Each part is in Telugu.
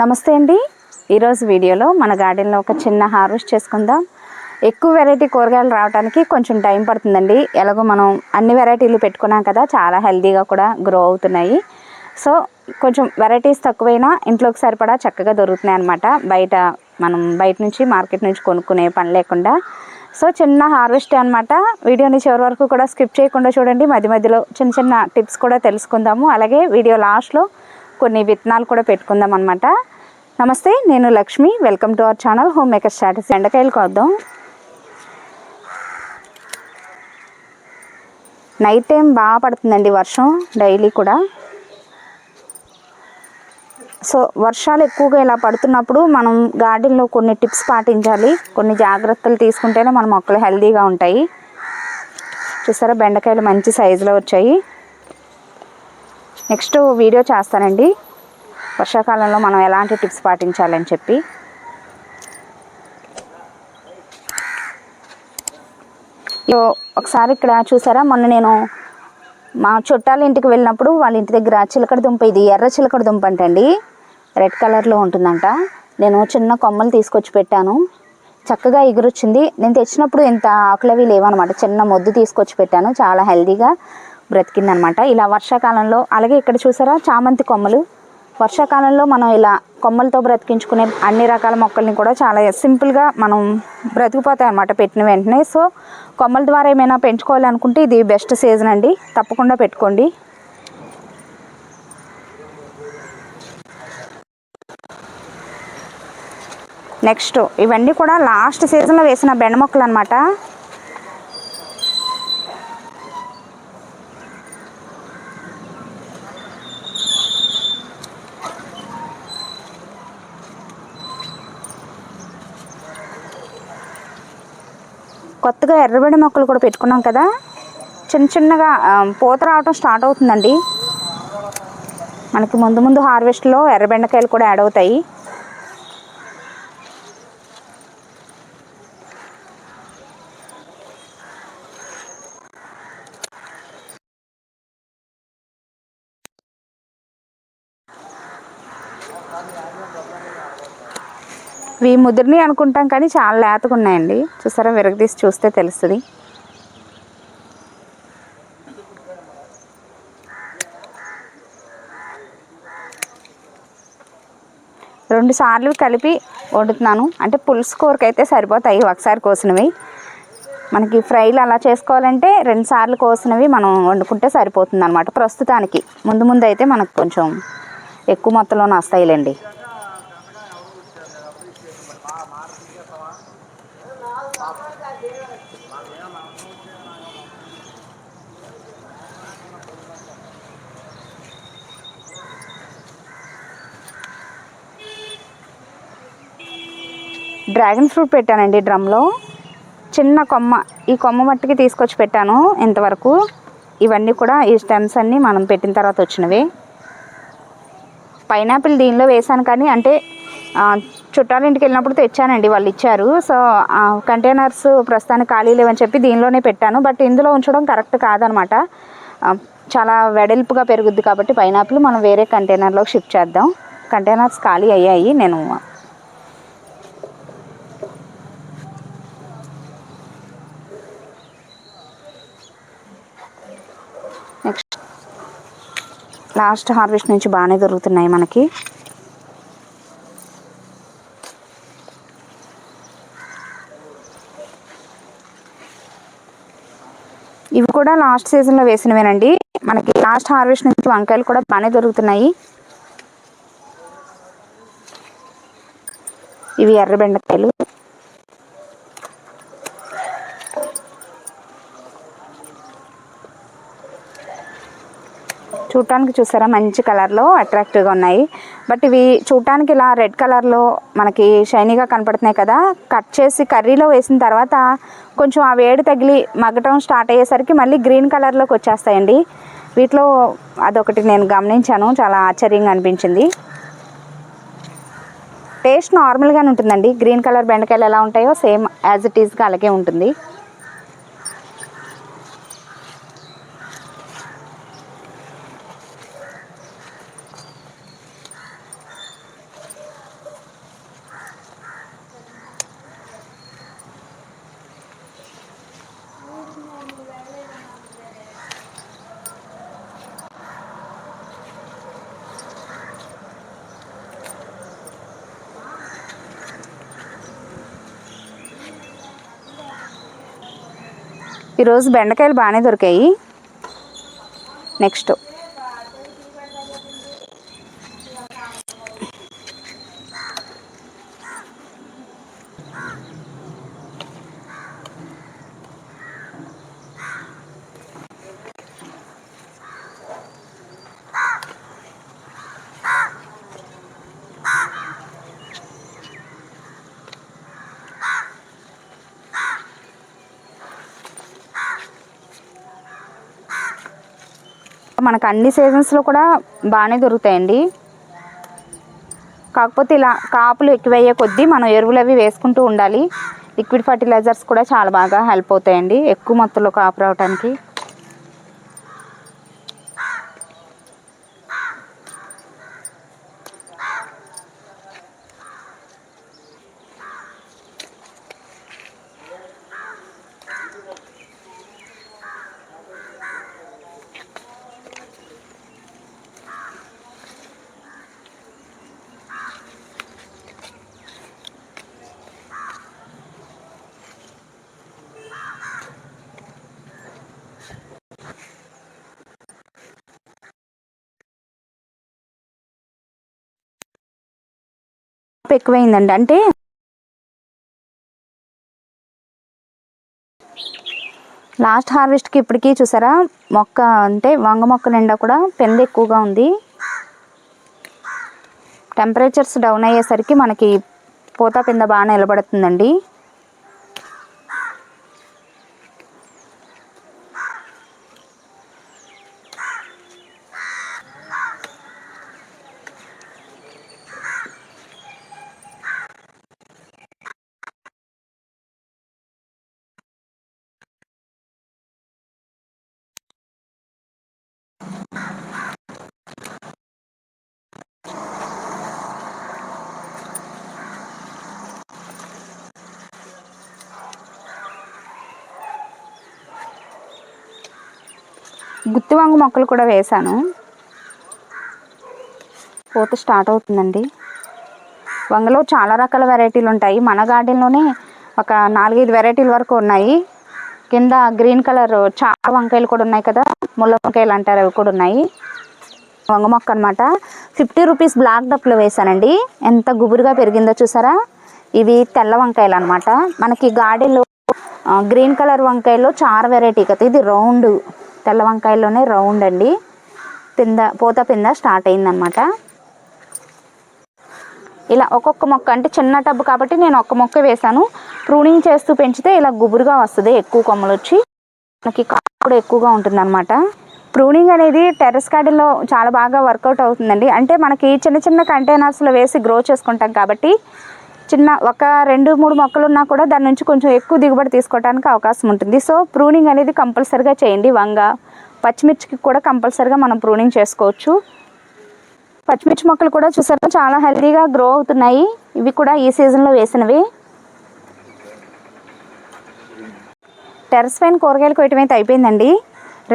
నమస్తే అండి. ఈరోజు వీడియోలో మన గార్డెన్లో ఒక చిన్న హార్వెస్ట్ చేసుకుందాం. ఎక్కువ వెరైటీ కూరగాయలు రావడానికి కొంచెం టైం పడుతుందండి. ఎలాగో మనం అన్ని వెరైటీలు పెట్టుకున్నాం కదా చాలా హెల్తీగా కూడా గ్రో అవుతున్నాయి. సో కొంచెం వెరైటీస్ తక్కువైనా ఇంట్లోకి సరిపడా చక్కగా దొరుకుతున్నాయి అనమాట బయట మనం బయట నుంచి మార్కెట్ నుంచి కొనుక్కునే పని లేకుండా. సో చిన్న హార్వెస్ట్ అనమాట వీడియోని చివరి వరకు కూడా స్కిప్ చేయకుండా చూడండి. మధ్య మధ్యలో చిన్న చిన్న టిప్స్ కూడా తెలుసుకుందాము. అలాగే వీడియో లాస్ట్లో కొన్ని విత్తనాలు కూడా పెట్టుకుందాం అనమాట నమస్తే నేను Lakshmi. Welcome to our channel home maker status ఎండకాయలు కొద్దాం. నైట్ టైం బాగా పడుతుందండి వర్షం డైలీ కూడా. సో వర్షాలు ఎక్కువగా ఇలా పడుతున్నప్పుడు మనం గార్డెన్లో కొన్ని టిప్స్ పాటించాలి. కొన్ని జాగ్రత్తలు తీసుకుంటేనే మన మొక్కలు హెల్తీగా ఉంటాయి. చూసారా బెండకాయలు మంచి సైజులో వచ్చాయి. నెక్స్ట్ వీడియో చేస్తానండి. వర్షాకాలంలో మనం ఎలాంటి టిప్స్ పాటించాలని చెప్పి. ఒకసారి ఇక్కడ చూసారా? మొన్న నేను మా చుట్టాల ఇంటికి వెళ్ళినప్పుడు వాళ్ళ ఇంటి దగ్గర చిలకడ దుంప ఇది ఎర్ర చిలకడ దుంప అంటండి. రెడ్ కలర్లో ఉంటుందంట. నేను చిన్న కొమ్మలు తీసుకొచ్చి పెట్టాను. చక్కగా ఎగురొచ్చింది. నేను తెచ్చినప్పుడు ఇంత ఆకులవి లేవన్నమాట. చిన్న మొద్దు తీసుకొచ్చి పెట్టాను. చాలా హెల్దీగా బ్రతికిందనమాట. ఇలా వర్షాకాలంలో అలాగే ఇక్కడ చూసారా చామంతి కొమ్మలు. వర్షాకాలంలో మనం ఇలా కొమ్మలతో బ్రతికించుకునే అన్ని రకాల మొక్కల్ని కూడా చాలా సింపుల్గా మనం బ్రతికిపోతాయి అన్నమాట పెట్టిన వెంటనే. సో కొమ్మల ద్వారా ఏమైనా పెంచుకోవాలనుకుంటే ఇది బెస్ట్ సీజన్ అండి. తప్పకుండా పెట్టుకోండి. నెక్స్ట్ ఇవన్నీ కూడా లాస్ట్ సీజన్లో వేసిన బెండ మొక్కలు అనమాట కొత్తగా ఎర్రబెండ మొక్కలు కూడా పెట్టుకున్నాం కదా. చిన్న చిన్నగా పూత రావటం స్టార్ట్ అవుతుందండి. మనకి ముందు ముందు హార్వెస్ట్లో ఎర్రబెండకాయలు కూడా యాడ్ అవుతాయి. ఇవి ముదిరిని అనుకుంటాం కానీ చాలా లేతగా ఉన్నాయండి చూసారా విరగదీసి చూస్తే తెలుస్తుంది. రెండు సార్లు కలిపి వండుతున్నాను. అంటే పులుసు కూరకి అయితే సరిపోతాయి ఒకసారి కోసినవి. మనకి ఫ్రైలు అలా చేసుకోవాలంటే రెండు సార్లు కోసినవి మనం వండుకుంటే సరిపోతుంది అనమాట ప్రస్తుతానికి. ముందు ముందు అయితే మనకు కొంచెం ఎక్కువ మొత్తంలోనే వస్తాయిలేండి డ్రాగన్ ఫ్రూట్ పెట్టానండి డ్రమ్లో. చిన్న కొమ్మ ఈ కొమ్మ మట్టికి తీసుకొచ్చి పెట్టాను ఇంతవరకు. ఇవన్నీ కూడా ఈ స్టెమ్స్ అన్నీ మనం పెట్టిన తర్వాత వచ్చినవి. పైనాపిల్ దీనిలో వేసాను కానీ అంటే చుట్టాలింటికి ఇంటికి వెళ్ళినప్పుడు తెచ్చానండి వాళ్ళు ఇచ్చారు. సో కంటైనర్స్ ప్రస్తుతానికి ఖాళీ లేవని చెప్పి దీనిలోనే పెట్టాను. బట్ ఇందులో ఉంచడం కరెక్ట్ కాదనమాట. చాలా వెడల్పుగా పెరుగుద్ది కాబట్టి పైనాపిల్ మనం వేరే కంటైనర్లో షిఫ్ట్ చేద్దాం. కంటైనర్స్ ఖాళీ అయ్యాయి నేను నెక్స్ట్ లాస్ట్ హార్వెస్ట్ నుంచి బాగానే దొరుకుతున్నాయి మనకి. ఇవి కూడా లాస్ట్ సీజన్లో వేసినవేనండి. మనకి లాస్ట్ హార్వెస్ట్ నుంచి వంకాయలు కూడా బాగానే దొరుకుతున్నాయి. ఇవి ఎర్ర బెండకాయలు. చూడటానికి చూసారా? మంచి కలర్లో అట్రాక్టివ్గా ఉన్నాయి. బట్ ఇవి చూడటానికి ఇలా రెడ్ కలర్లో మనకి షైనీగా కనపడుతున్నాయి కదా. కట్ చేసి కర్రీలో వేసిన తర్వాత కొంచెం ఆ వేడి తగిలి మగ్గటం స్టార్ట్ అయ్యేసరికి మళ్ళీ గ్రీన్ కలర్లోకి వచ్చేస్తాయండి. వీటిలో అదొకటి నేను గమనించాను. చాలా ఆశ్చర్యంగా అనిపించింది. టేస్ట్ నార్మల్గానే ఉంటుందండి. గ్రీన్ కలర్ బెండకాయలు ఎలా ఉంటాయో సేమ్ యాజ్ ఇట్ ఈస్గా అలాగే ఉంటుంది. ఈరోజు బెండకాయలు బాగానే దొరికాయి. నెక్స్ట్. మనకు అన్ని సీజన్స్లో కూడా బాగానే దొరుకుతాయండి. కాకపోతే ఇలా కాపులు ఎక్కువయ్యే కొద్దీ మనం ఎరువులు అవి వేసుకుంటూ ఉండాలి. లిక్విడ్ ఫర్టిలైజర్స్ కూడా చాలా బాగా హెల్ప్ అవుతాయండి. ఎక్కువ మొత్తంలో కాపు రావడానికి కాపు ఎక్కువైందండి. అంటే లాస్ట్ హార్వెస్ట్కి ఇప్పటికీ చూసారా? మొక్క అంటే వంగ మొక్క నిండా కూడా పెంద ఎక్కువగా ఉంది. టెంపరేచర్స్ డౌన్ అయ్యేసరికి మనకి పూత పింద బాగా నిలబడుతుందండి. గుత్తి మొక్కలు కూడా వేశాను. పూత స్టార్ట్ అవుతుందండి. వంగలో చాలా రకాల వెరైటీలు ఉంటాయి. మన గార్డెన్లోనే ఒక నాలుగైదు వెరైటీల వరకు ఉన్నాయి. కింద గ్రీన్ కలర్ చాలా వంకాయలు కూడా ఉన్నాయి కదా ముళ్ళ వంకాయలు అంటారు అవి కూడా ఉన్నాయి. వంగ మొక్క అనమాట ఫిఫ్టీ రూపీస్ బ్లాక్ డప్లో వేసానండి ఎంత గుబురుగా పెరిగిందో చూసారా? ఇవి తెల్ల వంకాయలు అనమాట మనకి గార్డెన్లో గ్రీన్ కలర్ వంకాయలో చాలా వెరైటీ కదా ఇది రౌండ్. తెల్ల వంకాయలోనే రౌండ్ అండి. పింద పూత పింద స్టార్ట్ అయిందనమాట. ఇలా ఒక్కొక్క మొక్క అంటే చిన్న టబ్బు కాబట్టి నేను ఒక్క మొక్క వేశాను. ప్రూనింగ్ చేస్తూ పెంచితే ఇలా గుబురుగా వస్తుంది ఎక్కువ కొమ్మలు వచ్చి మనకి కూడా ఎక్కువగా ఉంటుంది ప్రూనింగ్ అనేది టెర్రస్ గార్డెన్లో చాలా బాగా వర్కౌట్ అవుతుందండి. అంటే మనకి చిన్న చిన్న కంటైనర్స్లో వేసి గ్రో చేసుకుంటాం కాబట్టి చిన్న ఒక రెండు మూడు మొక్కలు ఉన్నా కూడా దాని నుంచి కొంచెం ఎక్కువ దిగుబడి తీసుకోవడానికి అవకాశం ఉంటుంది. సో ప్రూనింగ్ అనేది కంపల్సరిగా చేయండి. వంగ పచ్చిమిర్చికి కూడా కంపల్సరిగా మనం ప్రూనింగ్ చేసుకోవచ్చు. పచ్చిమిర్చి మొక్కలు కూడా చూసారా చాలా హెల్తీగా గ్రో అవుతున్నాయి. ఇవి కూడా ఈ సీజన్లో వేసినవి. టెర్రస్ పైన కూరగాయలు కోయటం అయితే అయిపోయిందండి.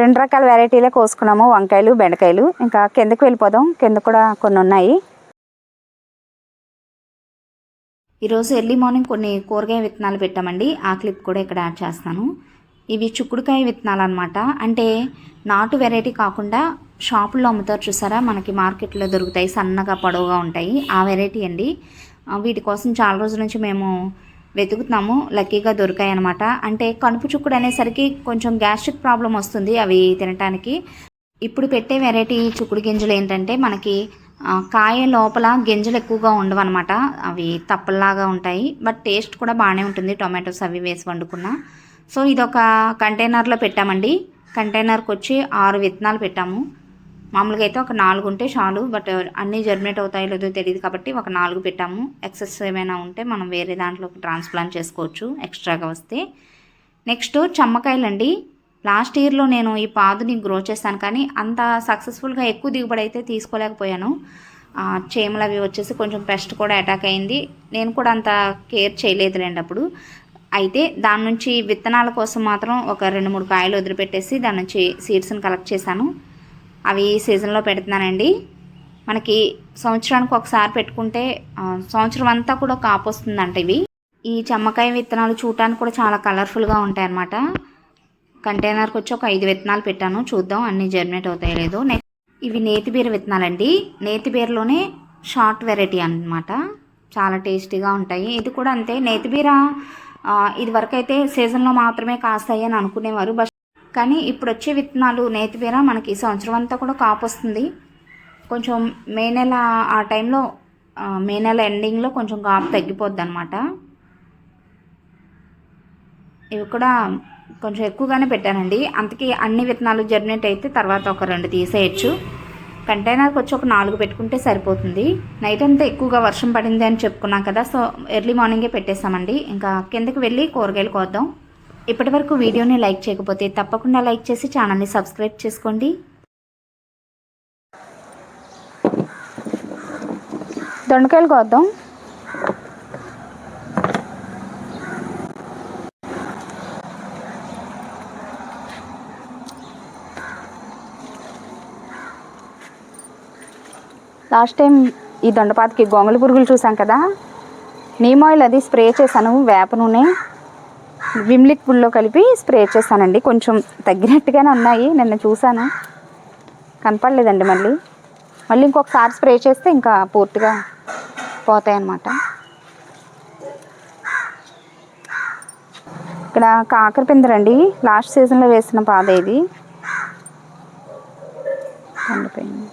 రెండు రకాల వెరైటీలే కోసుకున్నాము వంకాయలు బెండకాయలు. ఇంకా కిందకు వెళ్ళిపోదాం. కింద కూడా కొన్ని ఉన్నాయి. ఈరోజు ఎర్లీ మార్నింగ్ కొన్ని కూరగాయ విత్తనాలు పెట్టామండి. ఆ క్లిప్ కూడా ఇక్కడ యాడ్ చేస్తాను. ఇవి చుక్కుడుకాయ విత్తనాలు అనమాట అంటే నాటు వెరైటీ కాకుండా షాపుల్లో అమ్ముతారు చూసారా? మనకి మార్కెట్లో దొరుకుతాయి సన్నగా పొడవుగా ఉంటాయి. ఆ వెరైటీ అండి. వీటి కోసం చాలా రోజుల నుంచి మేము వెతుకుతున్నాము. లక్కీగా దొరికాయి అనమాట అంటే కనుపు చుక్కుడు అనేసరికి కొంచెం గ్యాస్ట్రిక్ ప్రాబ్లం వస్తుంది అవి తినటానికి. ఇప్పుడు పెట్టే వెరైటీ చుక్కుడు గింజలు ఏంటంటే మనకి కాయ లోపల గింజలు ఎక్కువగా ఉండవు అనమాట అవి తప్పల్లాగా ఉంటాయి. బట్ టేస్ట్ కూడా బాగానే ఉంటుంది. టొమాటోస్ అవి వేసి వండుకున్న. సో ఇది ఒక కంటైనర్లో పెట్టామండి. కంటైనర్కి వచ్చి ఆరు విత్తనాలు పెట్టాము. మామూలుగా అయితే ఒక నాలుగు ఉంటే చాలు. బట్ అన్నీ జర్మినేట్ అవుతాయో లేదో తెలియదు కాబట్టి ఒక నాలుగు పెట్టాము. ఎక్సెస్ ఏమైనా ఉంటే మనం వేరే దాంట్లోకి ట్రాన్స్ప్లాంట్ చేసుకోవచ్చు. ఎక్స్ట్రాగా వస్తే. నెక్స్ట్ చమ్మకాయలండి. లాస్ట్ ఇయర్లో నేను ఈ పాదుని గ్రో చేశాను కానీ అంత సక్సెస్ఫుల్గా ఎక్కువ దిగుబడి అయితే తీసుకోలేకపోయాను. చేమలు చీమలు అవి వచ్చేసి కొంచెం పెస్ట్ కూడా అటాక్ అయింది. నేను కూడా అంత కేర్ చేయలేదులేండి అప్పుడు. అయితే దాని నుంచి విత్తనాల కోసం మాత్రం ఒక రెండు మూడు కాయలు వదిలిపెట్టేసి దాని నుంచి సీడ్స్ని కలెక్ట్ చేశాను. అవి సీజన్లో పెడుతున్నానండి. మనకి సంవత్సరానికి ఒకసారి పెట్టుకుంటే సంవత్సరం అంతా కూడా కాపు వస్తుందంట ఇవి. ఈ చెమ్మకాయ విత్తనాలు చూడటానికి కూడా చాలా కలర్ఫుల్గా ఉంటాయి అన్నమాట కంటైనర్కి వచ్చి ఒక ఐదు విత్తనాలు పెట్టాను. చూద్దాం అన్ని జర్మినేట్ అవుతాయో లేదో. నెక్స్ట్ ఇవి నేతిబీర విత్తనాలు విత్తనాలండి. నేతిబీరలోనే షార్ట్ వెరైటీ అన్నమాట. చాలా టేస్టీగా ఉంటాయి. ఇది కూడా అంతే. నేతిబీర ఇదివరకైతే ఇది సీజన్లో మాత్రమే కాస్తాయి అని అనుకునేవారు. బట్ కానీ ఇప్పుడు వచ్చే విత్తనాలు నేతిబీర మనకి సంవత్సరం అంతా కూడా కాపు వస్తుంది. కొంచెం మే నెల ఆ టైంలో మే నెల ఎండింగ్లో కొంచెం కాపు తగ్గిపోద్ది అనమాట ఇవి కూడా కొంచెం ఎక్కువగానే పెట్టానండి. అందుకే అన్ని విత్తనాలు జర్మినేట్ అయితే తర్వాత ఒక రెండు తీసేయచ్చు. కంటైనర్కి వచ్చి ఒక నాలుగు పెట్టుకుంటే సరిపోతుంది. నైట్ అంతా ఎక్కువగా వర్షం పడింది అని చెప్పుకున్నాం కదా సో ఎర్లీ మార్నింగే పెట్టేస్తామండి. ఇంకా కిందకి వెళ్ళి కూరగాయలు కోద్దాం. ఇప్పటి వరకు వీడియోని లైక్ చేయకపోతే తప్పకుండా లైక్ చేసి ఛానల్ని సబ్స్క్రైబ్ చేసుకోండి. దొండకాయలు కోద్దాం. లాస్ట్ టైం ఈ దొండపాతకి గొంగళి పురుగులు చూసాం కదా నీమ్ ఆయిల్ అది స్ప్రే చేశాను వేప నూనె విమ్ లిక్విడ్లో కలిపి స్ప్రే చేశానండి. కొంచెం తగ్గినట్టుగానే ఉన్నాయి నిన్న చూశాను. కనపడలేదండి మళ్ళీ. మళ్ళీ ఇంకొకసారి స్ప్రే చేస్తే ఇంకా పూర్తిగా పోతాయి అన్నమాట ఇక్కడ కాకర పిందరండి లాస్ట్ సీజన్లో వేసిన పాద ఇది. పండిపోయింది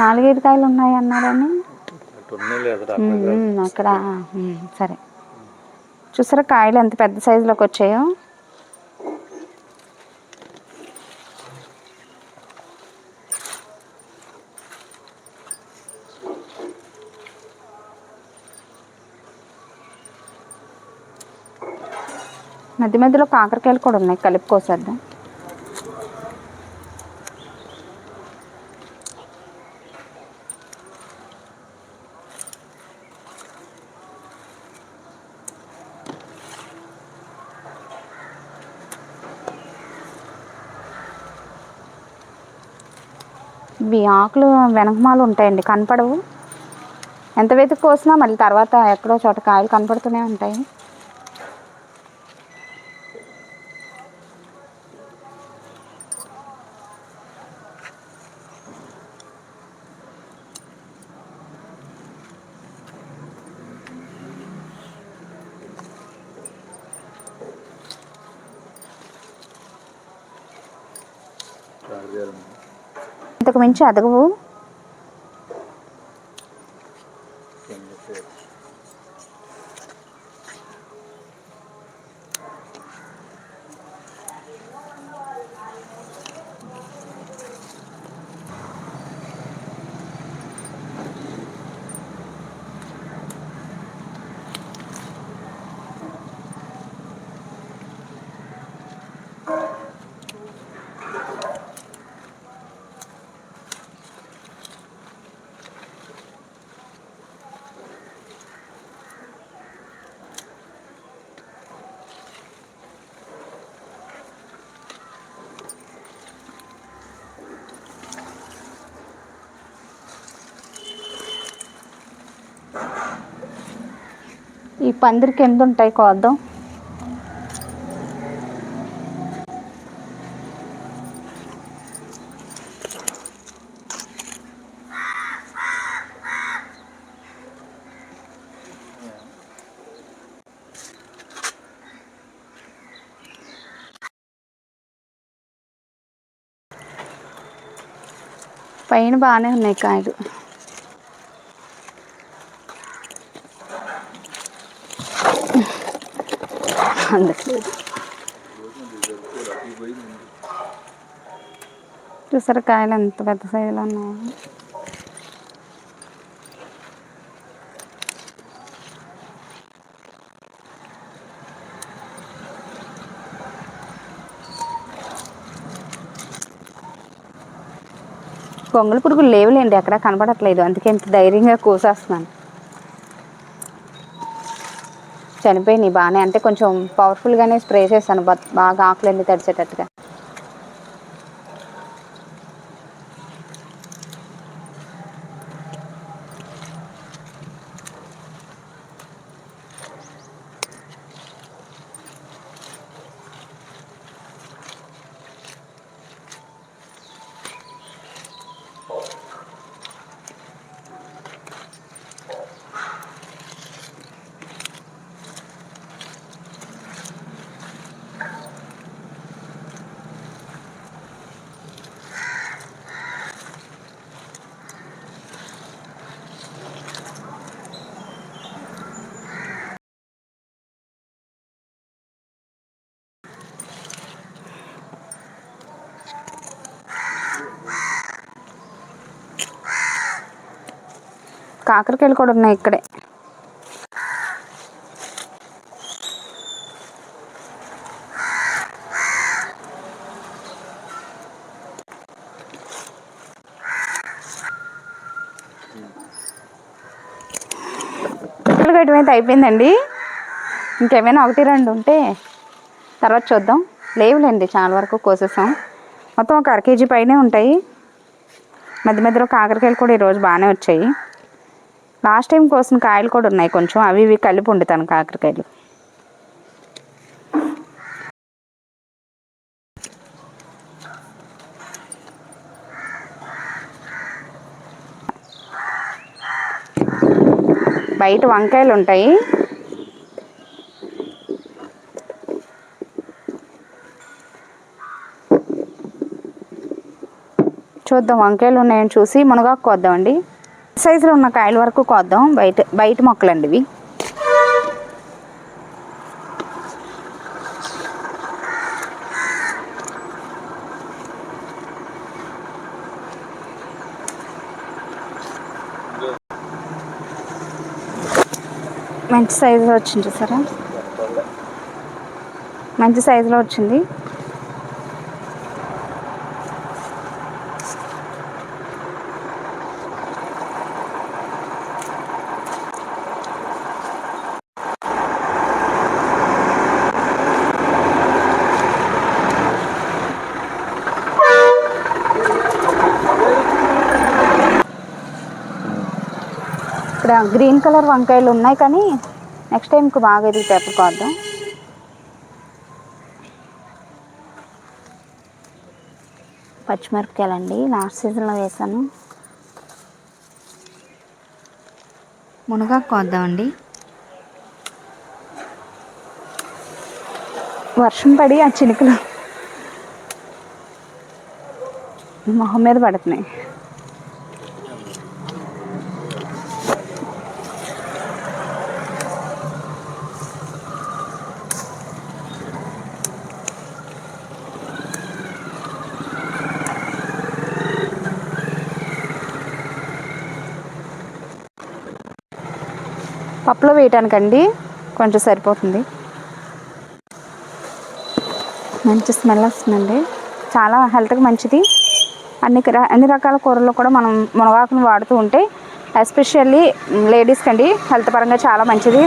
నాలుగైదు కాయలు ఉన్నాయి అన్నారని. అక్కడ సరే. చూసారా కాయలు ఎంత పెద్ద సైజులోకి వచ్చాయో? మధ్య మధ్యలో కాకరకాయలు కూడా ఉన్నాయి. కలిపి కోసేద్దాం ఇవి ఆకులు వెనకమాలు ఉంటాయండి కనపడవు. ఎంత వెతికి కోసినా మళ్ళీ తర్వాత ఎక్కడో చోట కాయలు కనపడుతూనే ఉంటాయి. మించి అదగవు ఈ పందిరికి ఎంత ఉంటాయి కోద్దాం? పైన బాగానే ఉన్నాయి కాయలు. చూసారు కాయలు ఎంత పెద్ద సైజులో ఉన్నాయో. గొంగళి పురుగులు లేవులేండి ఎక్కడ కనపడట్లేదు. అందుకే ఇంత ధైర్యంగా కోసేస్తున్నాను. చనిపోయినాయి బాగానే. అంటే కొంచెం పవర్ఫుల్గానే స్ప్రే చేశాను బాగా ఆకులన్నీ తడిచేటట్టుగా. కాకరకాయలు కూడా ఉన్నాయి ఇక్కడే. కట్టడం అయితే అయిపోయిందండి. ఇంకేమైనా ఒకటి రెండు ఉంటే తర్వాత చూద్దాం. లేవులేండి చాలా వరకు కోసేసాం. మొత్తం ఒక అర కేజీ పైనే ఉంటాయి. మధ్య మధ్యలో కాకరకాయలు కూడా ఈరోజు బాగానే వచ్చాయి. లాస్ట్ టైం కోసిన కాయలు కూడా ఉన్నాయి కొంచెం. అవి ఇవి కలిపి వండుతాను కాకరకాయలు. బయట వంకాయలు ఉంటాయి. చూద్దాం వంకాయలు ఉన్నాయని చూసి మునగాకు కోద్దామండి. సైజులో ఉన్న కాయల వరకు కోద్దాం. బయట బయట మొక్కలండి ఇవి. మంచి సైజులో వచ్చింది చూసారా? మంచి సైజులో వచ్చింది. ఇక్కడ గ్రీన్ కలర్ వంకాయలు ఉన్నాయి కానీ నెక్స్ట్ టైంకి బాగా ఇది తెప్పుకోద్దాం పచ్చిమిరపకాయలండి లాస్ట్ సీజన్లో వేసాను. మునగాకు కోద్దామండి. వర్షం పడి ఆ చినుకులు మొహం మీద పడుతున్నాయి. పప్పులో వేయటానికండి. కొంచెం సరిపోతుంది. మంచి స్మెల్ వస్తుందండి. చాలా హెల్త్కి మంచిది. అన్ని అన్ని రకాల కూరల్లో కూడా మనం మునగాకును వాడుతూ ఉంటే ఎస్పెషల్లీ లేడీస్కి అండి హెల్త్ పరంగా చాలా మంచిది.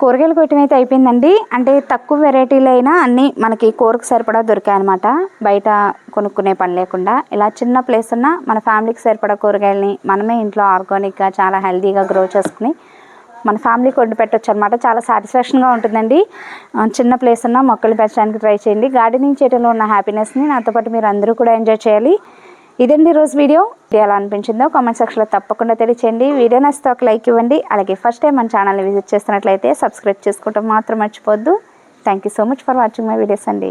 కూరగాయలు కొట్టడం అయితే అయిపోయిందండి. అంటే తక్కువ వెరైటీలు అయినా అన్నీ మనకి కూరకు సరిపడా దొరికాయి అనమాట బయట కొనుక్కునే పని లేకుండా. ఇలా చిన్న ప్లేస్ ఉన్న మన ఫ్యామిలీకి సరిపడా కూరగాయలని మనమే ఇంట్లో ఆర్గానిక్గా చాలా హెల్తీగా గ్రో చేసుకుని మన ఫ్యామిలీకి వండి పెట్టచ్చు అనమాట చాలా సాటిస్ఫాక్షన్గా ఉంటుందండి. చిన్న ప్లేస్ ఉన్న మొక్కలు పెంచడానికి ట్రై చేయండి. గార్డెనింగ్ చేయడంలో ఉన్న హ్యాపీనెస్ని నాతో పాటు మీరు అందరూ కూడా ఎంజాయ్ చేయాలి. ఇదండి రోజు వీడియో ఎలా అనిపించిందో కామెంట్ సెక్షన్లో తప్పకుండా తెలియచేయండి. వీడియో నచ్చితే ఒక లైక్ ఇవ్వండి. అలాగే ఫస్ట్ టైం మన ఛానల్ని విజిట్ చేస్తున్నట్లయితే సబ్స్క్రైబ్ చేసుకోవడం మాత్రం మర్చిపోద్దు thank you so much for watching my videos అండి.